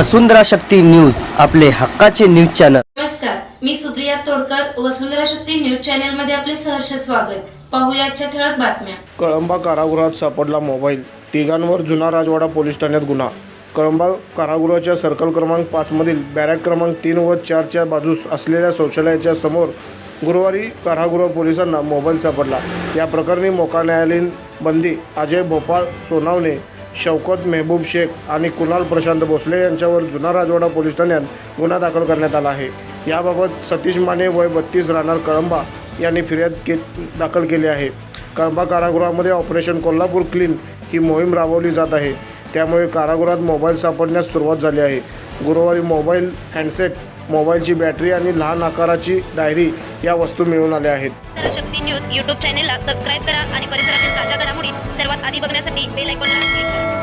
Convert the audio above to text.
वसुंधरा Shakti news आपले हक्काचे news channel. नमस्कार मी सुप्रिया तोडकर वसुंधरा शक्ती न्यूज चॅनलमध्ये आपले सहर्ष स्वागत. पाहूया आजच्या ठळक बातम्या. कळंबा कारागृहात सापडला मोबाईल. तिघांवर जुना राजवाडा पोलीस ठाण्यात गुन्हा. कळंबा कारागृहाच्या सर्कल क्रमांक पाचमधील बॅरॅक क्रमांक तीन व चारच्या बाजूस असलेल्या शौचालयाच्या समोर गुरुवारी कारागृह पोलिसांना मोबाईल सापडला. या प्रकरणी मोका न्यायालयीन बंदी अजय भोपाळ सोनावणे शौकत मेहबूब शेख आणि कुणाल प्रशांत भोसले यांच्यावर जुना राजवाडा पोलीस ठाण्यात गुन्हा दाखल करण्यात आला आहे. याबाबत सतीश माने वय बत्तीस राहणार कळंबा यांनी फिर्याद के दाखल केली आहे. कळंबा कारागृहामध्ये ऑपरेशन कोल्हापूर क्लीन ही मोहीम राबवली जात आहे. त्यामुळे कारागृहात मोबाईल सापडण्यास सुरुवात झाली आहे. गुरुवारी मोबाईल हँडसेट मोबाईलची बॅटरी आणि लहान आकाराची डायरी या वस्तू मिळून आल्या आहेत. शक्ती न्यूज यूट्यूब चॅनेलला सबस्क्राईब करा आणि परिसरातील ताज्या घडामोडी सर्वात आधी बघण्यासाठी बेल आयकॉनला क्लिक करा.